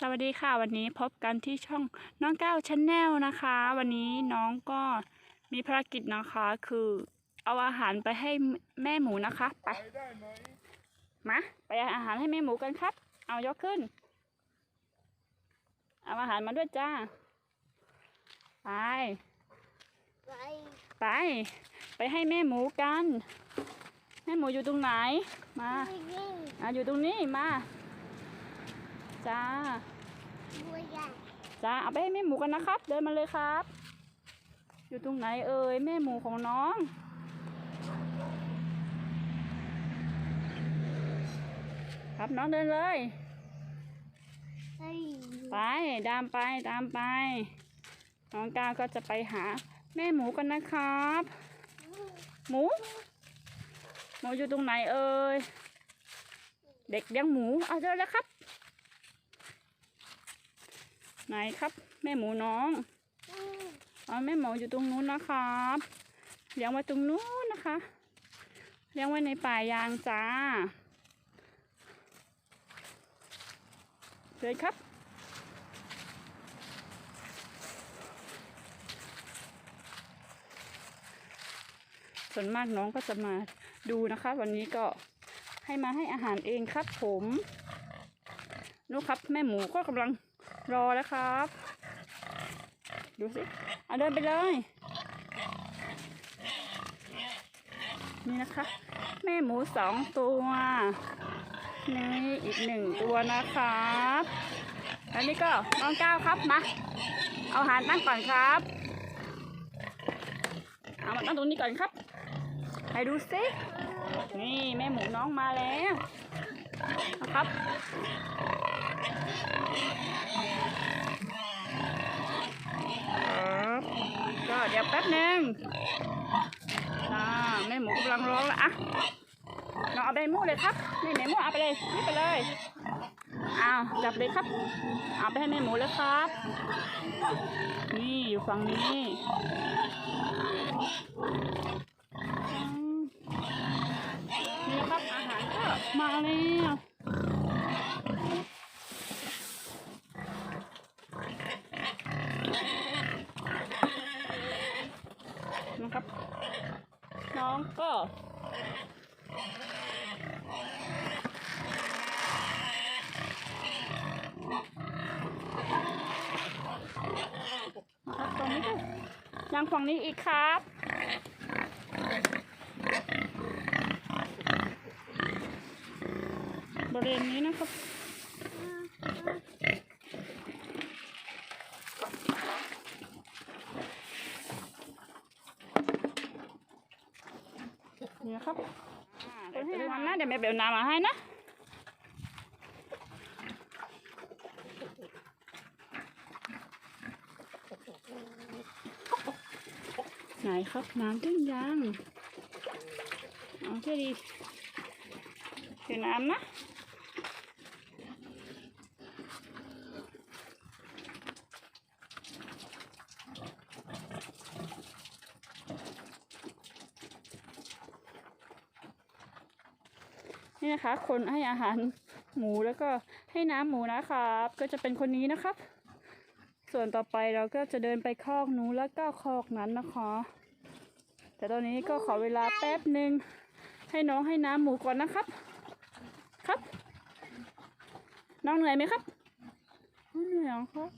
สวัสดีค่ะวันนี้พบกันที่ช่องน้องก้าวชาแนลนะคะ วันนี้น้องก็มีภารกิจนะคะ คือเอาอาหารไปให้แม่หมูนะคะ ไปไปได้ไหมมาไปเอาอาหารให้แม่หมูกันครับ เอายกขึ้น เอาอาหารมาด้วยจ้าไปไป ไปไปให้แม่หมูกัน แม่หมูอยู่ตรงไหนมาวิ่งอะอยู่ตรงนี้มา จ้าด้วยกันจ้าเอาไปให้แม่หมูกันนะครับ เดินมาเลยครับ อยู่ตรงไหนเอ่ยแม่หมูของน้องครับน้องเดินเลยเฮ้ยไปตามไปตามไป น้องก้าวก็จะไปหา แม่หมูกันนะครับ หมู หมูอยู่ตรงไหนเอ่ย เด็กเลี้ยงหมู เอาเจอแล้วครับ ไหนครับ แม่หมูน้องเอาแม่หมูอยู่ตรงนู้นนะครับเลี้ยงไว้ตรงนู้นนะคะเลี้ยงไว้ในป่ายางจ้าเชิญครับส่วนมากน้องก็จะมาดูนะคะ วันนี้ก็ให้มาให้อาหารเองครับผม นูครับ แม่หมูก็กำลัง รอแล้วครับ ดูสิเอาเดินไปเลย นี่นะคะ แม่หมูสองตัวนี่อีกหนึ่งตัวนะครับแล้วนี่ก็น้องก้าวครับมาเอาอาหารนั่งก่อนครับเอามาตั้งตรงนี้ก่อนครับให้ดูสินี่แม่หมูน้องมาแล้วนะครับ ก็เดี๋ยวแป๊บหนึ่งอ่าแม่หมูกำลังร้องแล้วอะน้องเอาไปให้หมูเลยครับนี่แม่หมูเอาไปเลยนี่ไปเลยอ้าวจับเลยครับ เอาไปให้แม่หมูเลยครับ นี่อยู่ฝั่งนี้นี่ครับอาหารก็มาแล้วนะครับ น้องก็นะครับตรงนี้ก็ ยังฝั่งนี้อีกครับ บริเวณนี้นะครับนี่นะครับเดี๋ยวให้น้ำนะเดี๋ยวแม่เบลน้ำมาให้นะ ไหนครับน้ำถึงยังเอาแค่ดีเดี๋ยวน้ำนะนี่นะคะ คนให้อาหารหมูแล้วก็ให้น้ำหมูนะครับ ก็จะเป็นคนนี้นะครับ ส่วนต่อไปเราก็จะเดินไปคอกหนูแล้วก็คอกนั้นนะคะ แต่ตอนนี้ก็ขอเวลาแป๊บหนึ่งให้น้องให้น้ำหมูก่อนนะครับ ครับ น้องเหนื่อยไหมครับเหนื่อยครับ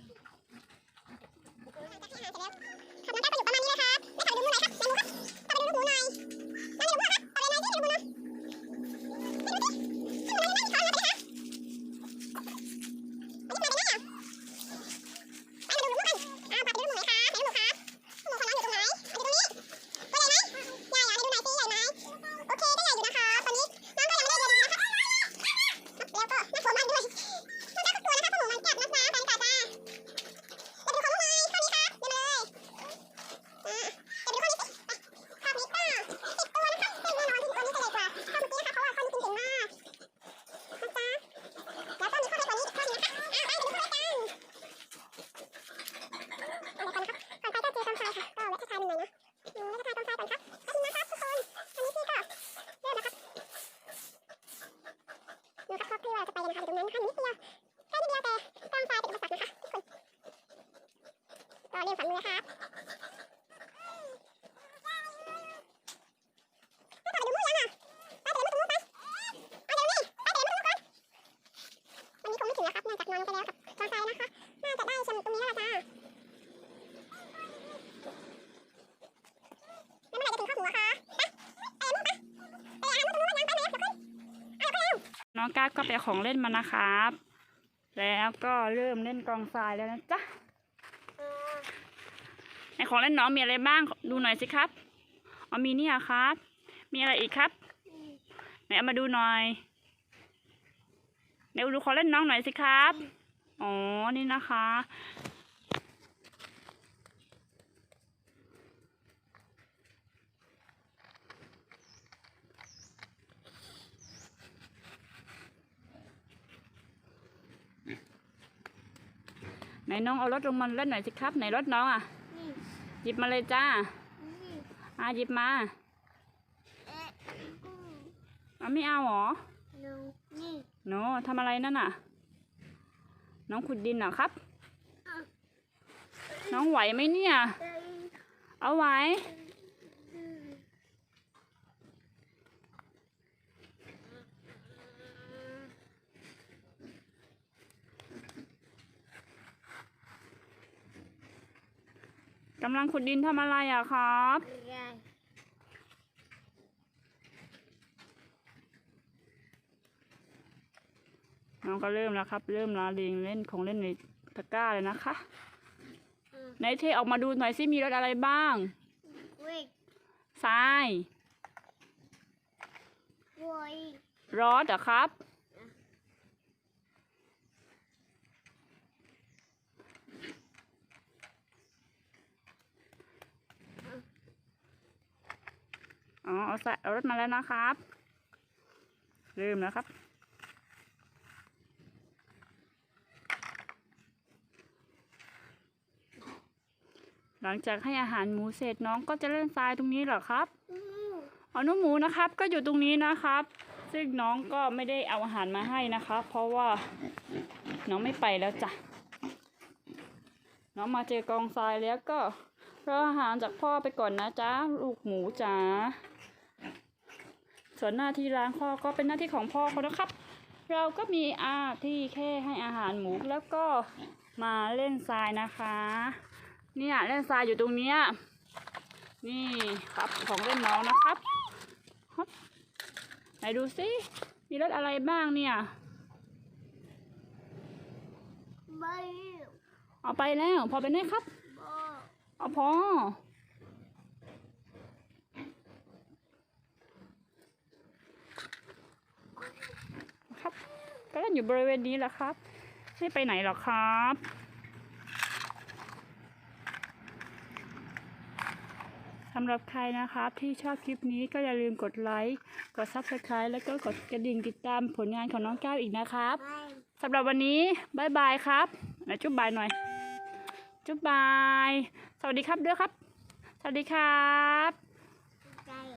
Tay. น้องก้าก็ไปของเล่นมานะครับ แล้วก็เริ่มเล่นกองทรายแล้วนะจ๊ะในของเล่นน้องมีอะไรบ้างดูหน่อยสิครับอ๋อมีเนี่ยครับ มีอะไรอีกครับไหนเอามาดูหน่อยไหนดูของเล่นน้องหน่อยสิครับ อ๋อ นี่นะคะ ไหนน้องเอารถลงมาเล่นหน่อยสิครับไหนรถน้องอะนี่หยิบมาเลยจ้านี่อะหยิบมาเอ๊ะอืมอะไม่เอาเหรอหนูนี่โนทำอะไรนั่นน่ะ น้องขุดดินเหรอครับอะน้องไหวไหมเนี่ย เอ้ยเอาไหวำลังขุดดินทำอะไรอะครับยายน้องก็เริ่มแล้วครับ เริ่มลาเรียงเล่นของเล่นในตะกร้าเลยนะคะอืมไหนเทออกมาดูหน่อยสิมีรถอะไรบ้างเว้ยทรายโว้ยรถเหรอครับ เอาใส่เอารถมาแล้วนะครับ เริ่มแล้วครับ หลังจากให้อาหารหมูเสร็จน้องก็จะเล่นทรายตรงนี้เหรอครับอืมอ๋อน้องหมูนะครับ ก็อยู่ตรงนี้นะครับ ซึ่งน้องก็ไม่ได้เอาอาหารมาให้นะครับ เพราะว่าน้องไม่ไปแล้วจ้ะน้องมาเจอกองทรายแล้วก็รออาหารจากพ่อไปก่อนนะจ๊ะ ลูกหมูจ๋า ส่วนหน้าที่ล้างพ่อก็เป็นหน้าที่ของพ่อเขานะครับ เราก็มีอาที่แค่ให้อาหารหมูแล้วก็มาเล่นทรายนะคะ เนี่ยเล่นทรายอยู่ตรงเนี้ยนี่ครับของเล่นน้องนะครับฮับไหนดูสิมีรถอะไรบ้างเนี่ยไม่เอาไปแล้ว พอไปไหนครับบอกเอาพอ ครับ ก็เล่นอยู่บริเวณนี้แหละครับ ไม่ไปไหนหรอกครับสำหรับใครนะครับที่ชอบคลิปนี้ก็อย่าลืมกดไลค์กด Subscribe แล้วก็กดกระดิ่งติดตามผลงานของน้องก้าวอีกนะครับไม่สำหรับวันนี้บายบายครับไหนจุ๊บบายหน่อย จุ๊บบาย สวัสดีครับด้วยครับ สวัสดีครับ